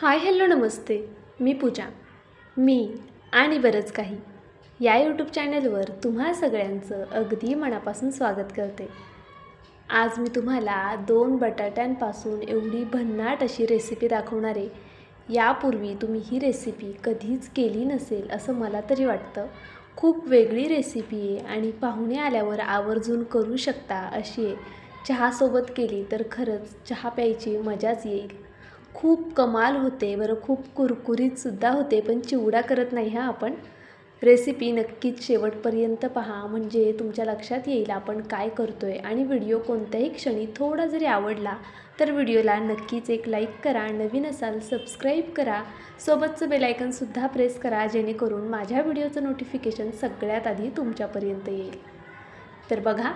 Hi hello नमस्ते मी पूजा. मी आणि बरंच काही. या यूट्यूब चॅनलवर तुम्हा सगळ्यांचं अगदी मनापासून स्वागत करते. आज मी तुम्हाला दोन बटाट्यांपासून एवढी भन्नाट अशी रेसिपी दाखवणार आहे. यापूर्वी तुम्ही ही रेसिपी कधीच केली नसेल असं मला तरी वाटतं. खूप वेगळी रेसिपी आहे आणि पाहुणे आल्यावर आवर्जून करू शकता अशी आहे. चहासोबत केली तर खरंच चहा प्यायची मजाच येईल. खूप कमाल होते बरं खूप कुरकुरीतसुद्धा होते पण चिवडा करत नाही हा आपण. रेसिपी नक्कीच शेवटपर्यंत पहा म्हणजे तुमच्या लक्षात येईल आपण काय करतो आहे आणि व्हिडिओ कोणत्याही क्षणी थोडा जरी आवडला तर व्हिडिओला नक्कीच एक लाईक करा नवीन असाल सबस्क्राईब करा. सोबतचं बेलायकनसुद्धा प्रेस करा जेणेकरून माझ्या व्हिडिओचं नोटिफिकेशन सगळ्यात आधी तुमच्यापर्यंत येईल. तर बघा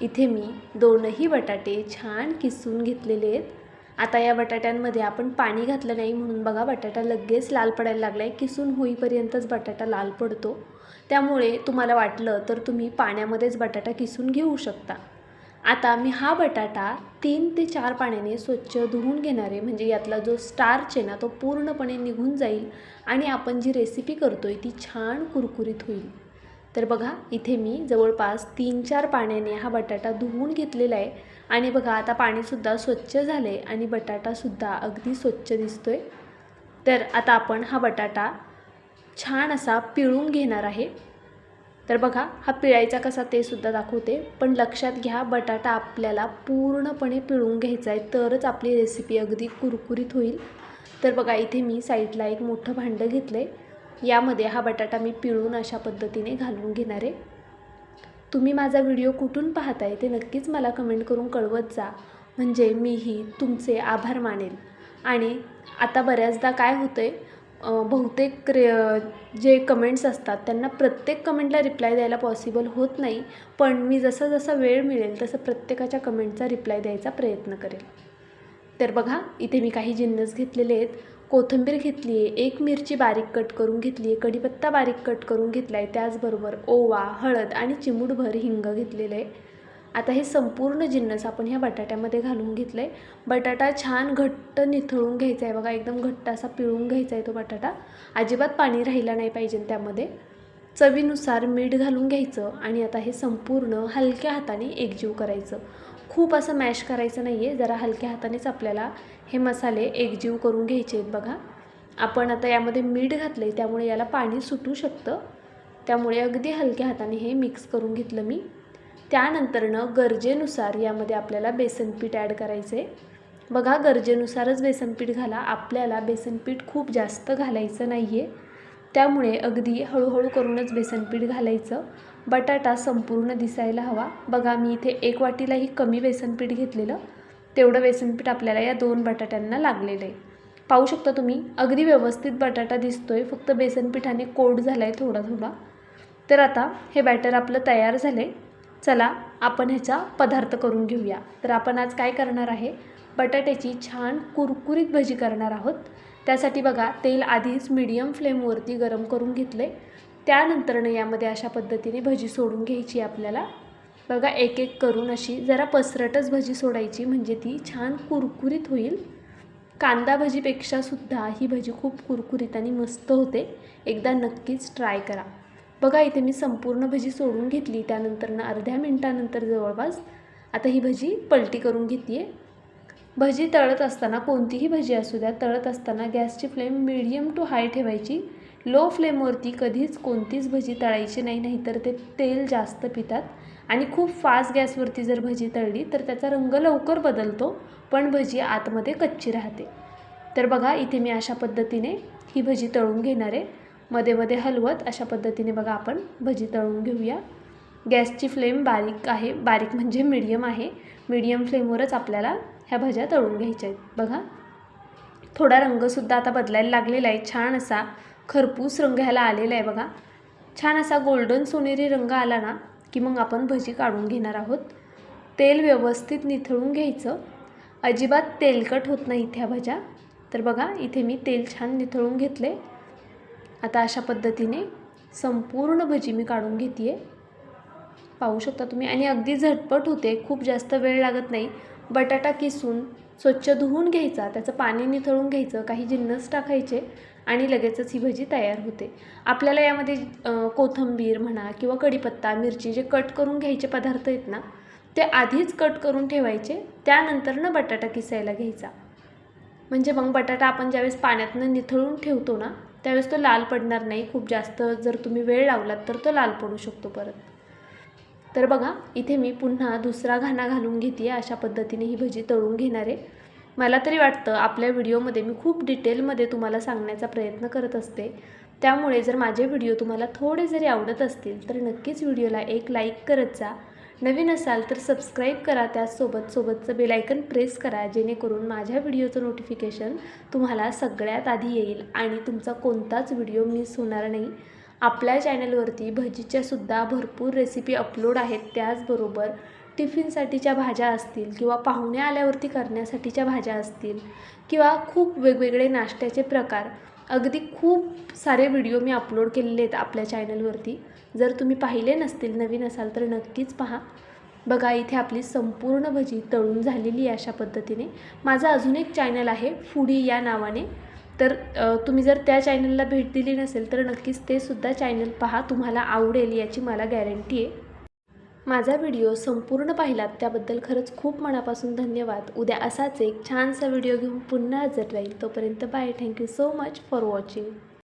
इथे मी दोनही बटाटे छान किसून घेतलेले आहेत. आता या बटाट्यांमध्ये आपण पाणी घातलं नाही म्हणून बघा बटाटा लगेच लाल पडायला लागला आहे किसून होईपर्यंतच बटाटा लाल पडतो. त्यामुळे तुम्हाला वाटलं तर तुम्ही पाण्यामध्येच बटाटा किसून घेऊ शकता. आता मी हा बटाटा तीन ते चार पाण्याने स्वच्छ धुवून घेणार आहे. म्हणजे यातला जो स्टार्च आहे ना तो पूर्णपणे निघून जाईल आणि आपण जी रेसिपी करतो आहे ती छान कुरकुरीत होईल. तर बघा इथे मी जवळपास तीन चार पाण्याने हा बटाटा धुवून घेतलेला आहे. आणि बघा आता पाणीसुद्धा स्वच्छ झाले आणि बटाटासुद्धा अगदी स्वच्छ दिसतो आहे तर आता आपण हा बटाटा छान असा पिळून घेणार आहे. तर बघा हा पिळायचा कसा ते सुद्धा दाखवते. पण लक्षात घ्या बटाटा आपल्याला पूर्णपणे पिळून घ्यायचा आहे तरच आपली रेसिपी अगदी कुरकुरीत होईल. तर बघा इथे मी साईडला एक मोठं भांडं घेतलं आहे यामध्ये हा बटाटा मी पिळून अशा पद्धतीने घालून घेणार आहे. तुम्ही माझा व्हिडिओ कुठून पाहताय ते नक्कीच मला कमेंट करून कळवत जा. म्हणजे मीही तुमचे आभार मानेल. आणि आता बऱ्याचदा काय होतं आहे बहुतेक रे जे कमेंट्स असतात त्यांना प्रत्येक कमेंटला रिप्लाय द्यायला पॉसिबल होत नाही पण मी जसं जसं वेळ मिळेल तसं प्रत्येकाच्या कमेंटचा रिप्लाय द्यायचा प्रयत्न करेल. तर बघा इथे मी काही जिन्नस घेतलेले आहेत. कोथिंबीर घेतली आहे एक मिरची बारीक कट करून घेतली आहे कढीपत्ता बारीक कट करून घेतला आहे त्याचबरोबर ओवा हळद आणि चिमूटभर हिंग घेतलेलं आहे आता हे संपूर्ण जिन्नस आपण ह्या बटाट्यामध्ये घालून घेतलं आहे बटाटा छान घट्ट निथळून घ्यायचा आहे बघा एकदम घट्ट असा पिळून घ्यायचा आहे तो बटाटा. अजिबात पाणी राहिला नाही पाहिजे त्यामध्ये. चवीनुसार मीठ घालून घ्यायचं आणि आता हे संपूर्ण हलक्या हाताने एकजीव करायचं. खूप असं मॅश करायचं नाही आहे. जरा हलक्या हातानेच आपल्याला हे मसाले एकजीव करून घ्यायचे आहेत बघा. आपण आता यामध्ये मीठ घातलं आहे त्यामुळे याला पाणी सुटू शकतं. त्यामुळे अगदी हलक्या हाताने हे मिक्स करून घेतलं मी. त्यानंतरनं गरजेनुसार यामध्ये आपल्याला बेसन पीठ ॲड करायचं आहे बघा गरजेनुसारच बेसन पीठ घाला. आपल्याला बेसन पीठ खूप जास्त घालायचं नाही आहे त्यामुळे अगदी हळूहळू करूनच बेसनपीठ घालायचं. बटाटा संपूर्ण दिसायला हवा. बघा मी इथे एक वाटीलाही कमी बेसनपीठ घेतलेलं. तेवढं बेसनपीठ आपल्याला या दोन बटाट्यांना लागलेलं आहे. पाहू शकता तुम्ही अगदी व्यवस्थित बटाटा दिसतो आहे फक्त बेसनपीठाने कोड कोट झाला आहे थोडा थोडा तर आता हे बॅटर आपलं तयार झालं आहे चला आपण ह्याचा पदार्थ करून घेऊया. तर आपण आज काय करणार आहे? बटाट्याची छान कुरकुरीत भजी करणार आहोत. त्यासाठी बघा तेल आधीच मीडियम फ्लेमवरती गरम करून घेतलं आहे त्यानंतरनं यामध्ये अशा पद्धतीने भजी सोडून घ्यायची आपल्याला. बघा एक एक करून अशी जरा पसरटच भजी सोडायची म्हणजे ती छान कुरकुरीत होईल. कांदा भजीपेक्षा सुद्धा ही भजी खूप कुरकुरीत आणि मस्त होते. एकदा नक्कीच ट्राय करा. बघा इथे मी संपूर्ण भजी सोडून घेतली. त्यानंतरनं अर्ध्या मिनटानंतर जवळपास आता ही भजी पलटी करून घेते आहे भजी तळत असताना कोणतीही भजी असू द्या तळत असताना गॅसची फ्लेम मिडियम टू हाय ठेवायची. लो फ्लेमवरती कधीच कोणतीच भजी तळायची नाही नाहीतर ते तेल जास्त पितात. आणि खूप फास्ट गॅसवरती जर भजी तळली तर त्याचा रंग लवकर बदलतो पण भजी आतमध्ये कच्ची राहते. तर बघा इथे मी अशा पद्धतीने ही भजी तळून घेणार आहे. मध्ये मध्ये हलवत अशा पद्धतीने बघा आपण भजी तळून घेऊया. गॅसची फ्लेम बारीक आहे बारीक म्हणजे मीडियम आहे. मीडियम फ्लेमवरच आपल्याला ह्या भज्या तळून घ्यायच्या आहेत. बघा. थोडा रंगसुद्धा आता बदलायला लागलेला आहे. छान असा खरपूस रंग ह्याला आलेला आहे बघा. छान असा गोल्डन सोनेरी रंग आला ना की मग आपण भजी काढून घेणार आहोत. तेल व्यवस्थित निथळून घ्यायचं. अजिबात तेलकट होत नाही ह्या भज्या. तर बघा इथे मी तेल छान निथळून घेतले आता अशा पद्धतीने संपूर्ण भजी मी काढून घेते आहे पाहू शकता तुम्ही. आणि अगदी झटपट होते. खूप जास्त वेळ लागत नाही. बटाटा किसून स्वच्छ धुवून घ्यायचा त्याचं पाणी निथळून घ्यायचं काही जिन्नस टाकायचे आणि लगेचच ही भजी तयार होते. आपल्याला यामध्ये कोथंबीर कोथिंबीर म्हणा किंवा कढीपत्ता मिरची जे कट करून घ्यायचे पदार्थ आहेत ना ते आधीच कट करून ठेवायचे त्यानंतर ना बटाटा किसायला घ्यायचा. म्हणजे मग बटाटा आपण ज्यावेळेस पाण्यातनं निथळून ठेवतो ना त्यावेळेस तो लाल पडणार नाही. खूप जास्त जर तुम्ही वेळ लावलात तर तो लाल पडू शकतो परत. तर बघा इथे मी पुन्हा दुसरा घाणा घालून घेते अशा पद्धतीने ही भजी तळून घेणार आहे. मला तरी वाटतं आपल्या व्हिडिओमध्ये मी खूप डिटेलमध्ये तुम्हाला सांगण्याचा प्रयत्न करत असते. त्यामुळे जर माझे व्हिडिओ तुम्हाला थोडे जरी आवडत असतील तर नक्कीच व्हिडिओला एक लाईक करत जा. नवीन असाल तर सबस्क्राईब करा त्याचसोबत सोबतचं बेलायकन प्रेस करा जेणेकरून माझ्या व्हिडिओचं नोटिफिकेशन तुम्हाला सगळ्यात आधी येईल आणि तुमचा कोणताच व्हिडिओ मिस होणार नाही. आपल्या चॅनलवरती भजीच्यासुद्धा भरपूर रेसिपी अपलोड आहेत. त्याचबरोबर टिफिनसाठीच्या भाज्या असतील किंवा पाहुणे आल्यावरती करण्यासाठीच्या भाज्या असतील किंवा खूप वेगवेगळे नाश्त्याचे प्रकार अगदी खूप सारे व्हिडिओ मी अपलोड केलेले आहेत आपल्या चॅनलवरती. जर तुम्ही पाहिले नसतील नवीन असाल तर नक्कीच पहा. बघा इथे आपली संपूर्ण भजी तळून झालेली आहे अशा पद्धतीने. माझं अजून एक चॅनल आहे फुडी या नावाने. तर तुम्ही जर त्या चॅनलला भेट दिली नसेल तर नक्कीच ते सुद्धा चॅनल पहा. तुम्हाला आवडेल याची मला गॅरंटी आहे. माझा व्हिडिओ संपूर्ण पाहिलात त्याबद्दल खरंच खूप मनापासून धन्यवाद. उद्या असाच एक छानसा व्हिडिओ घेऊन पुन्हा हजर राहील. तोपर्यंत bye thank you so much for watching